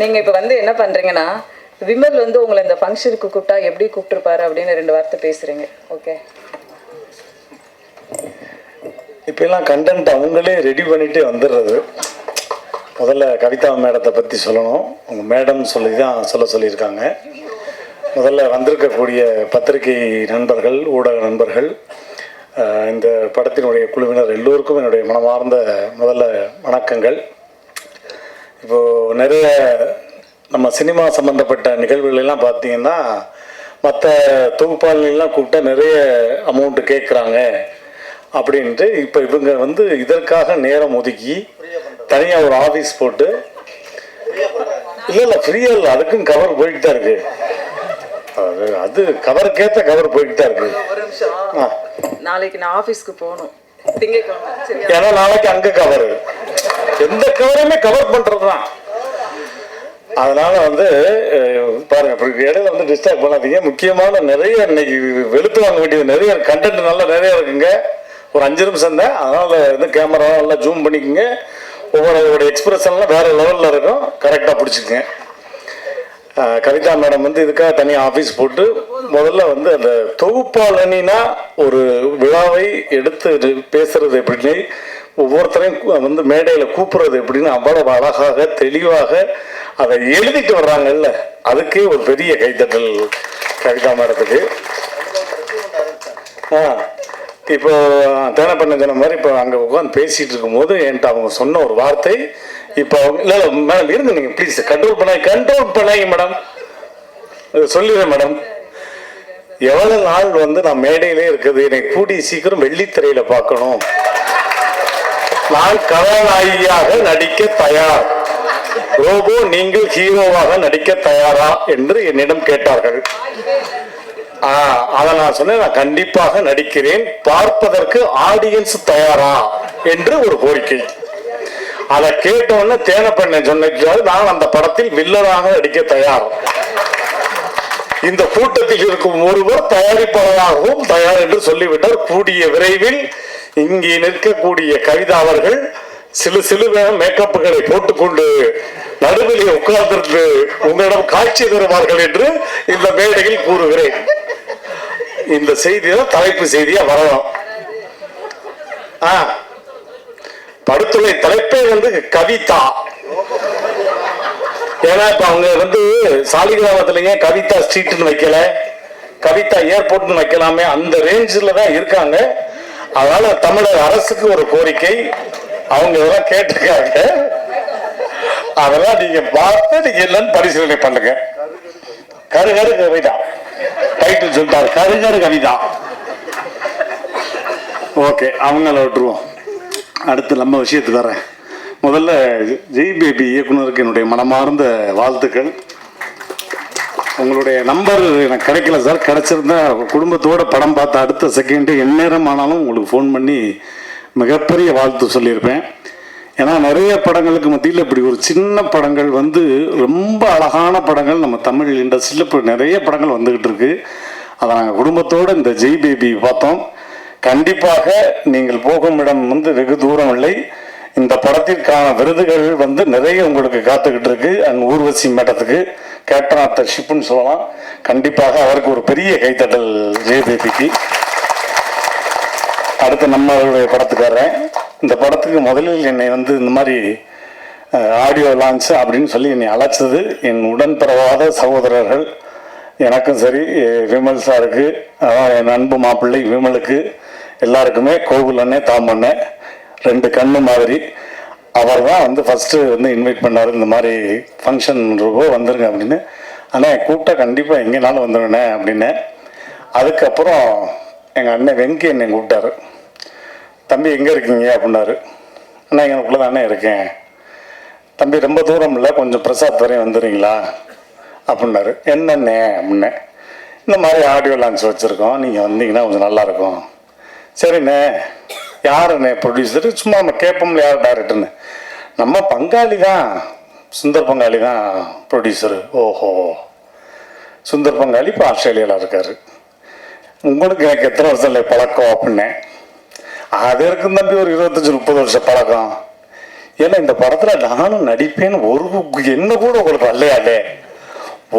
நீங்கள் இப்போ வந்து என்ன பண்ணுறீங்கன்னா விமல் வந்து உங்களை இந்த ஃபங்க்ஷனுக்கு கூப்பிட்டா எப்படி கூப்பிட்டுருப்பாரு அப்படின்னு ரெண்டு வார்த்தை பேசுகிறீங்க ஓகே இப்பெல்லாம் கண்டென்ட் அவங்களே ரெடி பண்ணிட்டு வந்துடுறது. முதல்ல கவிதா மேடத்தை பற்றி சொல்லணும். உங்கள் மேடம் சொல்லி தான் சொல்ல சொல்லியிருக்காங்க. முதல்ல வந்திருக்கக்கூடிய பத்திரிகை நண்பர்கள் ஊடக நண்பர்கள் இந்த படத்தினுடைய குழுவினர் எல்லோருக்கும் என்னுடைய மனமார்ந்த முதல்ல வணக்கங்கள். இப்போது நிறைய நம்ம சினிமா சம்மந்தப்பட்ட நிகழ்வுகள் எல்லாம் பார்த்தீங்கன்னா மற்ற தொகுப்பாளர்கள்லாம் கூப்பிட்டா நிறைய அமௌண்ட் கேட்குறாங்க அப்படின்ட்டு இப்போ இவங்க வந்து இதற்காக நேரம் ஒதுக்கி தனியாக ஒரு ஆஃபீஸ் போட்டு இல்லை இல்லை ஃப்ரீயாக இல்லை அதுக்கும் கவர் போயிட்டு தான் இருக்கு. அது கவருக்கேற்ற கவர் போயிட்டு தான் இருக்கு. நாளைக்கு நான் ஆஃபீஸ்க்கு போகணும். ஏன்னா நாளைக்கு அங்க கவர் எந்த கவரையுமே கவர் பண்றது தான் அதனால வந்து பாருங்க இடையில வந்து டிஸ்டர்ப் பண்ணாதீங்க. முக்கியமான நிறைய இன்னைக்கு வெளுத்து வாங்க வேண்டியது நிறைய கண்டென்ட் நல்லா நிறைய இருக்குங்க. ஒரு அஞ்சு நிமிஷம் தான். அதனால வந்து கேமரா நல்லா ஜூம் பண்ணிக்கோங்க. ஒவ்வொரு எக்ஸ்பிரஷன்லாம் வேற லெவலில் இருக்கும். கரெக்டாக பிடிச்சிக்கங்க. கவிதா மேடம் வந்து இதுக்காக தனியாக ஆஃபீஸ் போட்டு முதல்ல வந்து அந்த தொகுப்பாளனா ஒரு விழாவை எடுத்து பேசுறது எப்படின்னு ஒவ்வொருத்தரையும் வந்து மேடையில் கூப்பிடுறது எப்படின்னு அவ்வளவு அழகாக தெளிவாக அதை எழுதிட்டு வர்றாங்கல்ல. அதுக்கே ஒரு பெரிய கைத்தட்டல் கவிதா மேடத்துக்கு ஆ இப்போ பண்ண சொன்ன மாதிரி இப்போ அங்கே உட்காந்து பேசிகிட்டு இருக்கும்போது என்கிட்ட அவங்க சொன்ன ஒரு வார்த்தை இப்போ அவங்க இல்லை மேடம் இருந்து நீங்கள் ப்ளீஸ் கண்ட்ரோல் பண்ண கண்ட்ரோல் பண்ணாங்க மேடம். சொல்லிடுறேன் மேடம். எவ்வளோ நாள் வந்து நான் மேடையிலே இருக்குது என்னை கூடி சீக்கிரம் வெள்ளித்திரையில் பார்க்கணும். நான் கதாநாயகியாக நடிக்க தயார். ரோபோ நீங்கள் ஹீரோவாக நடிக்க தயாரா என்று என்னிடம் கேட்டார்கள். ஆ, அதை நான் சொன்னேன் நான் கண்டிப்பாக நடிக்கிறேன் பார்ப்பதற்கு ஆடியன்ஸ் தயாரா என்று ஒரு கோரிக்கை. அதை கேட்டவுடனே தேனப்பண்ண சொன்னது நான் அந்த படத்தில் வில்லனாக நடிக்க தயார். இந்த கூட்டத்தில் இருக்கும் ஒருவர் தயாரிப்பாளராகவும் தயார் என்று சொல்லிவிட்டார். கூடிய விரைவில் இங்கே நிற்கக்கூடிய கவிதா அவர்கள் சிலு சிலுவ மேக்கப்புகளை போட்டுக்கொண்டு நடுவிலே உட்கார்ந்திருந்து உங்களிடம் காட்சி தருவார்கள் என்று இந்த மேடையில் கூறுகிறேன். இந்த செய்தி தான் தலைப்பு செய்தியா வரலாம். ஆ தலைப்பே வந்து கவிதா. ஏன்னா இப்ப அவங்க வந்து சாலிகிராமத்திலேயே கவிதா ஸ்ட்ரீட்னு வைக்கல. கவிதா ஏர்போர்ட்னு வைக்கலாமே. அந்த ரேஞ்சில் தான் இருக்காங்க. அதனால தமிழக அரசுக்கு ஒரு கோரிக்கை. அவங்க இதெல்லாம் கேட்டிருக்காங்க. அதெல்லாம் நீங்க பார்த்து நீங்க என்னன்னு பரிசீலனை பண்ணுங்க. கருகரு கவிதா. டைட்டில் சொல்லிட்டாரு. கருகரு கவிதா. ஓகே அவங்கள விட்டுருவோம். அடுத்து நம்ம விஷயத்துக்கு வரேன். முதல்ல ஜெய் பேபி இயக்குனருக்கு என்னுடைய மனமார்ந்த வாழ்த்துக்கள். உங்களுடைய நம்பர் எனக்கு கிடைக்கல சார் கிடைச்சிருந்தா குடும்பத்தோட படம் பார்த்த அடுத்த செகண்டு எந்நேரம் ஆனாலும் உங்களுக்கு ஃபோன் பண்ணி மிகப்பெரிய வாழ்த்து சொல்லியிருப்பேன். ஏன்னா நிறைய படங்களுக்கு மத்தியில் இப்படி ஒரு சின்ன படங்கள் வந்து ரொம்ப அழகான படங்கள் நம்ம தமிழ் இண்டஸ்ட்ரியில் இப்போ நிறைய படங்கள் வந்துக்கிட்டு இருக்கு. அதை நாங்கள் குடும்பத்தோடு இந்த ஜெய் பேபி பார்த்தோம். கண்டிப்பாக நீங்கள் போகும் இடம் வந்து வெகு தூரம் இல்லை. இந்த படத்திற்கான விருதுகள் வந்து நிறைய உங்களுக்கு காத்துக்கிட்டு இருக்கு அண்ட் ஊர்வசி மேடத்துக்கு கேப்டன் ஆஃப் த ஷிப்னு சொல்லலாம். கண்டிப்பாக அவருக்கு ஒரு பெரிய கைத்தட்டல் ஜெயபேபிக்கு அடுத்து நம்மளுடைய படத்துக்காரன். இந்த படத்துக்கு முதலில் என்னை வந்து இந்த மாதிரி ஆடியோ லான்ச் அப்படின்னு சொல்லி என்னை அழைச்சது என் உடன்பிறவாத சகோதரர்கள். எனக்கும் சரி விமல் சாருக்கு அதான் என் அன்பு மாப்பிள்ளை விமலுக்கு எல்லாருக்குமே கோகுல் அண்ணே தாமண்ணே ரெண்டு கண்ணு மாதிரி. அவர் தான் வந்து ஃபஸ்ட்டு வந்து இன்வைட் பண்ணார். இந்த மாதிரி ஃபங்க்ஷன் இருக்கோ வந்துருங்க அப்படின்னு. ஆனால் கூப்பிட்டா கண்டிப்பாக எங்கேனாலும் வந்துடுண்ணே அப்படின்னு. அதுக்கப்புறம் எங்கள் அண்ணன் வெங்கி என்னை கூப்பிட்டாரு. தம்பி எங்கே இருக்கீங்க? அப்படின்னாரு. அண்ணா எங்களுக்குள்ள தானே இருக்கேன். தம்பி ரொம்ப தூரம் இல்லை. கொஞ்சம் பிரசாத் வரையும் வந்துடுறீங்களா? அப்படின்னாரு. என்னண்ணே? அப்படின்னே இந்த மாதிரி ஆடியோ லான்ச் வச்சுருக்கோம். நீங்கள் வந்தீங்கன்னா கொஞ்சம் நல்லாயிருக்கும் சரிண்ணே. யாருண்ணே ப்ரொடியூசர் சும்மா நம்ம கேட்போம்ல யார் டேரக்டர்னு நம்ம பங்காளி தான் சுந்தர் பங்காளி தான் ப்ரொடியூசர் ஓஹோ. சுந்தர் பங்காளி இப்போ ஆஸ்திரேலியாவில் இருக்காரு. உங்களுக்கு எனக்கு எத்தனை வருஷம் இல்லை பழக்கம் அப்படின்னேன் அது இருக்கும் தம்பி ஒரு இருபத்தஞ்சி முப்பது வருஷம் பழக்கம். ஏன்னா இந்த படத்துல நானும் நடிப்பேன்னு ஒரு என்ன கூட உங்களுக்கு வரலையாலே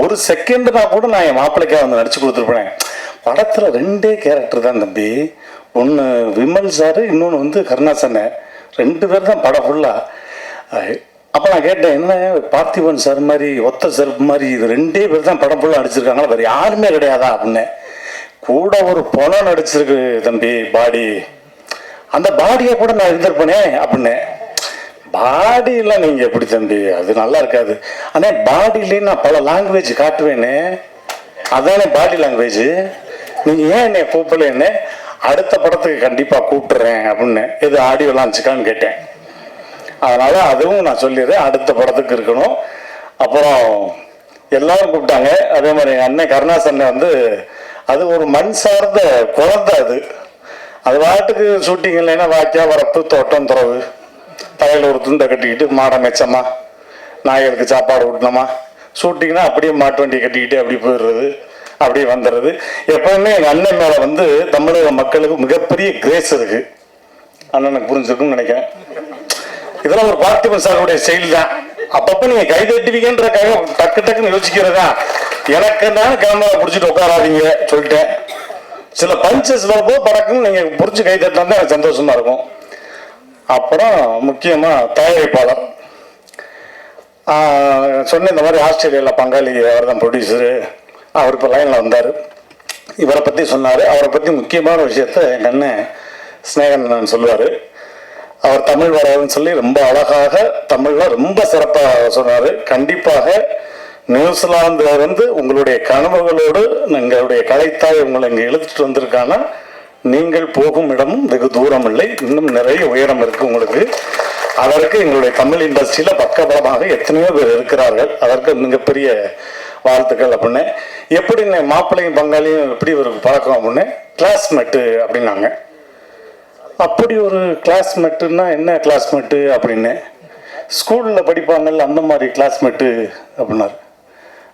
ஒரு செகண்டுனா கூட நான் என் மாப்பிள்ளைக்காக வந்து நடிச்சு கொடுத்துருப்பேன். படத்துல ரெண்டே கேரக்டர் தான் தம்பி. ஒன்று விமல் சார் இன்னொன்று வந்து கருணாசனை ரெண்டு பேர் தான் படம் ஃபுல்லாக அப்போ நான் கேட்டேன் என்ன பார்த்திபன் சார் மாதிரி ஒத்த செருப்பு மாதிரி இது ரெண்டே பேர் தான் படம் ஃபுல்லாக நடிச்சிருக்காங்களா? வேறு யாருமே கிடையாதா அப்படின்னு. கூட ஒரு பணம் நடிச்சிருக்கு தம்பி பாடி. அந்த பாடியை கூட நான் இருந்திருப்பேனே அப்படின்னு. பாடியெல்லாம் நீங்கள் எப்படி தம்பி அது நல்லா இருக்காது. ஆனால் பாடியிலே நான் பல லாங்குவேஜ் காட்டுவேனே. அதானே பாடி லாங்குவேஜ் நீங்கள் ஏன் என்னை கூப்பிடலன்னு அடுத்த படத்துக்கு கண்டிப்பாக கூப்பிட்டுறேன் அப்படின்னு எது ஆடியோ லான்ச்சுக்கான்னு கேட்டேன். அதனால் அதுவும் நான் சொல்லிடுறேன் அடுத்த படத்துக்கு இருக்கணும். அப்புறம் எல்லாரும் கூப்பிட்டாங்க. அதே மாதிரி அண்ணன் கருணாசன் வந்து அது ஒரு மண் சார்ந்த குழந்தை அது. அது பாட்டுக்கு ஷூட்டிங் இல்லைன்னா வாக்கியா வரப்பு தோட்டம் துறவு. தலையில் ஒரு துண்டை கட்டிக்கிட்டு மாடை மெச்சமா நாய்களுக்கு சாப்பாடு ஊட்டினோமா ஷூட்டிங்னா அப்படியே மாட்டு வண்டியை கட்டிக்கிட்டு அப்படி போயிடுறது. அப்படியே வந்துடுறது. எப்பவுமே எங்கள் அண்ணன் மேலே வந்து தமிழக மக்களுக்கு மிகப்பெரிய கிரேஸ் இருக்குது அண்ணனுக்கு புரிஞ்சிருக்கும்னு நினைக்கிறேன். இதெல்லாம் ஒரு பார்த்திபன் சாருடைய செயல் தான் அப்பப்போ நீங்கள் கை தட்டுவீங்கன்றக்காக டக்கு டக்குன்னு யோசிக்கிறதா? எனக்கு தான் கேமரா பிடிச்சிட்டு உட்காராதீங்க சொல்லிட்டேன். சில பஞ்சஸ் வரப்போ படக்குன்னு நீங்கள் பிடிச்சி கை தட்டினா தான் எனக்கு சந்தோஷமாக இருக்கும். அப்புறம் முக்கியமாக தயாரிப்பாளர். சொன்ன இந்த மாதிரி ஆஸ்திரேலியாவில் பங்காளி அவர் தான் ப்ரொடியூசரு அவர் இப்போ லைனில் வந்தார். இவரை பற்றி சொன்னார். அவரை பற்றி முக்கியமான விஷயத்த எங்கள் அண்ணன் ஸ்னேகன் சொல்லுவார். அவர் தமிழ் வரவன்னு சொல்லி ரொம்ப அழகாக தமிழில் ரொம்ப சிறப்பாக சொன்னார். கண்டிப்பாக நியூசிலாந்துல இருந்து உங்களுடைய கனவுகளோடு எங்களுடைய கலைத்தாய் உங்களை இங்கே இழுத்துட்டு வந்திருக்கானா நீங்கள் போகும் இடமும் வெகு தூரம் இல்லை. இன்னும் நிறைய உயரம் இருக்கு உங்களுக்கு. அதற்கு எங்களுடைய தமிழ் இண்டஸ்ட்ரியில பக்கபலமாக எத்தனையோ பேர் இருக்கிறார்கள். அதற்கு மிகப்பெரிய வாழ்த்துக்கள் அப்படின்னு. எப்படி மாப்பிள்ளையும் பங்காளியும் எப்படி ஒரு பழக்கம் அப்படின்னு? கிளாஸ்மேட்டு அப்படின்னாங்க. அப்படி ஒரு கிளாஸ்மேட்டுன்னா என்ன கிளாஸ்மேட்டு அப்படின்னு? ஸ்கூலில் படிப்பாங்கல்ல அந்த மாதிரி கிளாஸ்மேட்டு அப்படின்னாரு.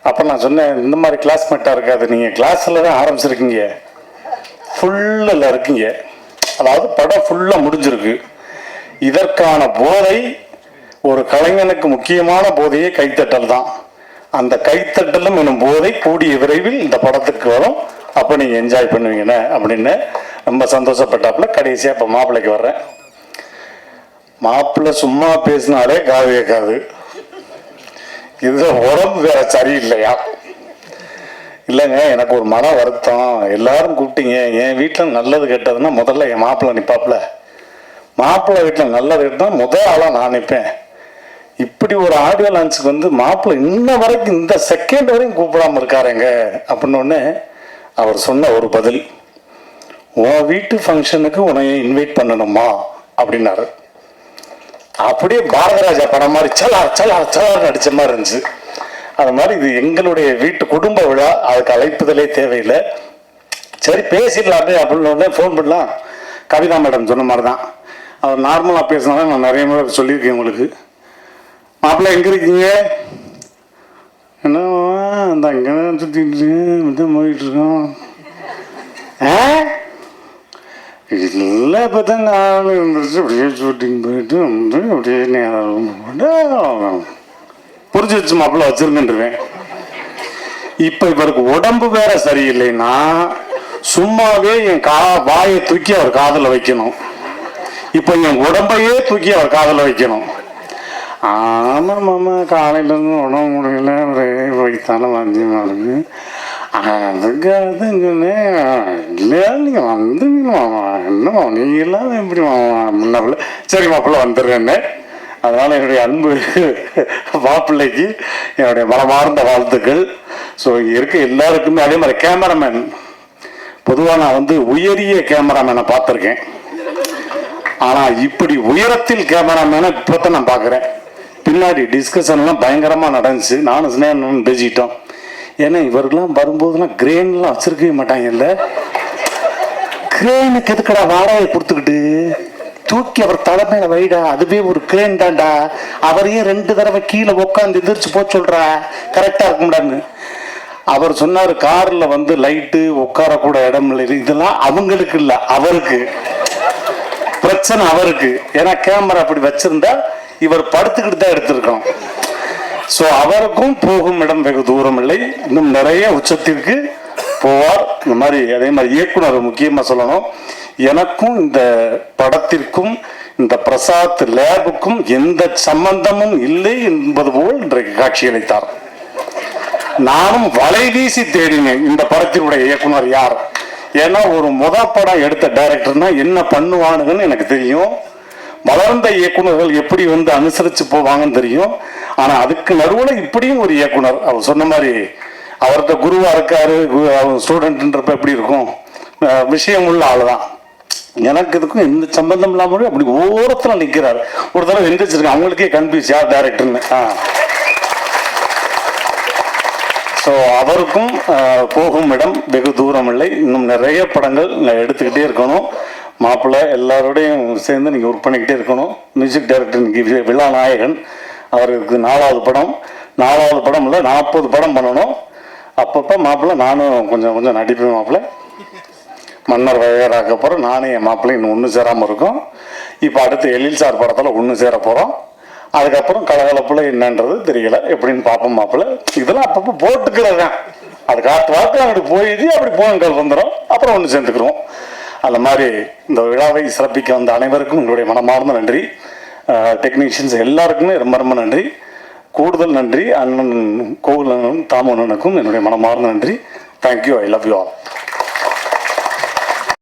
அப்போ நான் சொன்னேன் இந்த மாதிரி கிளாஸ்மேட்டாக இருக்காது. நீங்கள் கிளாஸில் தான் ஆரம்பிச்சிருக்கீங்க. ஃபுல்லில் இருக்கீங்க. அதாவது படம் ஃபுல்லாக முடிஞ்சிருக்கு. இதற்கான போதை ஒரு கலைஞனுக்கு முக்கியமான போதையே கைத்தட்டல் தான். அந்த கைத்தட்டலும் எனும் போதை கூடிய விரைவில் இந்த படத்துக்கு வரும். அப்போ நீங்கள் என்ஜாய் பண்ணுவீங்கண்ணே? அப்படின்னு ரொம்ப சந்தோஷப்பட்டாப்புல. கடைசியாக இப்போ மாப்பிள்ளைக்கு வர்றேன். மாப்பிள்ளை சும்மா பேசினாலே காது கேட்காது. இது உடம்பு வேற சரியில்லையா? இல்லைங்க எனக்கு ஒரு மன வருத்தம். எல்லாரும் கூப்பிட்டீங்க. என் வீட்டில் நல்லது கெட்டதுன்னா முதல்ல என் மாப்பிள்ளை நிற்பாப்புல மாப்பிள்ளை வீட்டில் நல்லது கெட்டதுன்னா முதல் ஆளாக நான் நிற்பேன் இப்படி ஒரு ஆடியோ லான்ச்சுக்கு வந்து மாப்பிள்ளை இன்ன வரைக்கும் இந்த செகண்ட் வரையும் கூப்பிடாம இருக்காருங்க. அப்படின்னு அவர் சொன்ன ஒரு பதில் உன் வீட்டு ஃபங்க்ஷனுக்கு உன்னை இன்வைட் பண்ணணுமா? அப்படின்னாரு. அப்படியே பாரதராஜா படம் மாதிரி சலா சலா சலான்னு நடிச்ச மாதிரி இருந்துச்சு. அது மாதிரி இது எங்களுடைய வீட்டு குடும்ப விழா அதுக்கு அழைப்புதலே தேவையில்லை. சரி பேசிடலாமே அப்படின்னு ஃபோன் பண்ணலாம். கவிதா மேடம் சொன்ன மாதிரி தான் அவர் நார்மலாக பேசினாலும் நான் நிறைய முறை சொல்லியிருக்கேன் உங்களுக்கு. மாப்பிள்ளை எங்கே இருக்கீங்க? என்ன அந்த அங்கே சுற்றிட்டு போயிட்டு இருக்கோம். ஆ? இல்லை இப்போ தான் நாலு இருந்துச்சு அப்படியே ஷூட்டிங் போயிட்டு வந்து அப்படியே நேரம் போட்டு புரிஞ்சு வச்சு மாப்பிள்ள வச்சிருந்துருவேன் இப்போ இவருக்கு உடம்பு வேற சரியில்லைன்னா சும்மாவே என் கா வாயை தூக்கி அவர் காதில் வைக்கணும். இப்போ என் உடம்பையே தூக்கி அவர் காதில் வைக்கணும். ஆமாம் நம்ம காலையிலேருந்து உணவு முடியல ஒரே வயிற்றான வாந்தியமாக இருக்கு அதுக்கு சொன்னேன் இல்லையா நீங்கள் வந்து மாமா என்னமா மாமா நீங்கள் எப்படி மாமா முன்னாப்புல சரி மாப்பிள்ள வந்துடுறேன்னு. அதனால் என்னுடைய அன்பு மாப்பிள்ளைக்கு என்னுடைய மனமார்ந்த வாழ்த்துக்கள். ஸோ இங்கே இருக்க எல்லாருக்குமே அதே மாதிரி கேமராமேன். பொதுவாக நான் வந்து உயரிய கேமராமேனை பார்த்துருக்கேன். ஆனால் இப்படி உயரத்தில் கேமராமேனை இப்போ தான் நான் பார்க்குறேன். பின்னாடி டிஸ்கஷன்லாம் பயங்கரமாக நடந்துச்சு. நானும் ஸ்னேகனும் பேசிக்கிட்டோம் ஏன்னா இவருக்கெல்லாம் வரும்போதெல்லாம் கிரேன்லாம் வச்சிருக்கவே மாட்டாங்கல்ல கிரேனுக்கு எதுக்கடா வாடகை கொடுத்துக்கிட்டு? தூக்கி அவர் தலைமையில வைடா அதுவே ஒரு கிரேன் தான்டா. அவரையே ரெண்டு தடவை கீழே உட்காந்து எதிர்த்து போக சொல்றா. கரெக்டா இருக்கும்டான்னு அவர் சொன்னார் கார்ல வந்து லைட்டு உட்காரக்கூட இடம் இல்லை. இதெல்லாம் அவங்களுக்கு இல்லை அவருக்கு. பிரச்சனை அவருக்கு. ஏன்னா கேமரா அப்படி வச்சிருந்தா இவர் படுத்துக்கிட்டு தான் எடுத்திருக்கணும் ஸோ அவருக்கும் போகும் இடம் வெகு தூரம் இல்லை இன்னும் நிறைய உச்சத்திற்கு போவார். இந்த மாதிரி அதே மாதிரி இயக்குனர் முக்கியமாக சொல்லணும். எனக்கும் இந்த படத்திற்கும் இந்த பிரசாத் லேபுக்கும் எந்த சம்பந்தமும் இல்லை என்பது போல் இன்றைக்கு காட்சியளித்தார் நானும் வலை வீசி தேடினேன் இந்த படத்தினுடைய இயக்குனர் யார்? ஏன்னா ஒரு முத படம் எடுத்த டைரக்டர்னா என்ன பண்ணுவானுங்கன்னு எனக்கு தெரியும். வளர்ந்த இயக்குனர்கள் எப்படி வந்து அனுசரிச்சு போவாங்கன்னு தெரியும். ஆனா அதுக்கு நடுவில் இப்படியும் ஒரு இயக்குனர் அவர் சொன்ன மாதிரி அவர்கிட்ட குருவா இருக்காரு கு- அவர் ஸ்டூடெண்ட்ன்றப்ப எப்படி இருக்கும்? விஷயம் உள்ள ஆள் தான் எனக்கு இதுக்கும் எந்த சம்பந்தம் இல்லாமல் அப்படி ஓரத்தில் நிற்கிறார் ஒரு தடவை எந்திரிச்சிருக்கேன் அவங்களுக்கே கன்ஃபியூஸ் யார் டேரக்டர்னு ஆ. ஸோ அவருக்கும் போகும் இடம் வெகு தூரம் இல்லை இன்னும் நிறைய படங்கள் எடுத்துக்கிட்டே இருக்கணும். மாப்பிள்ளை எல்லாரோடையும் சேர்ந்து நீங்கள் ஒர்க் பண்ணிக்கிட்டே இருக்கணும். மியூசிக் டைரக்டர் இன்னைக்கு விழா நாயகன் அவருக்கு நாலாவது படம். நாலாவது படம் இல்லை நாற்பது படம் பண்ணணும். அப்பப்போ மாப்பிள்ளை நானும் கொஞ்சம் கொஞ்சம் நடிப்பேன் மாப்பிள்ளை. மன்னர் வகையராக்க போகிறோம் நானும் என் மாப்பிள்ளையும் இன்னும் ஒன்று சேராமல் இருக்கோம். இப்போ அடுத்து எழில் சார் படத்தில் ஒன்று சேர போகிறோம் அதுக்கப்புறம் கலகலப்பில் என்னன்றது தெரியல. எப்படின்னு பார்ப்போம் மாப்பிள்ளை. இதெல்லாம் அப்பப்போ போட்டுக்கிறது தான் அது காற்று வாக்கு அப்படி போயிடுச்சு அப்படி போனங்கள் வந்துடும் அப்புறம் ஒன்று சேர்ந்துக்கிறோம் அந்த மாதிரி இந்த விழாவை சிறப்பிக்க வந்த அனைவருக்கும் உங்களுடைய மனமார்ந்த நன்றி. டெக்னீஷியன்ஸ் எல்லாருக்குமே ரொம்ப ரொம்ப நன்றி. கூடுதல் நன்றி. அண்ணன் கோகுலனும் தாமண்ணனுக்கும் என்னுடைய மனமார்ந்த நன்றி. Thank you I love you all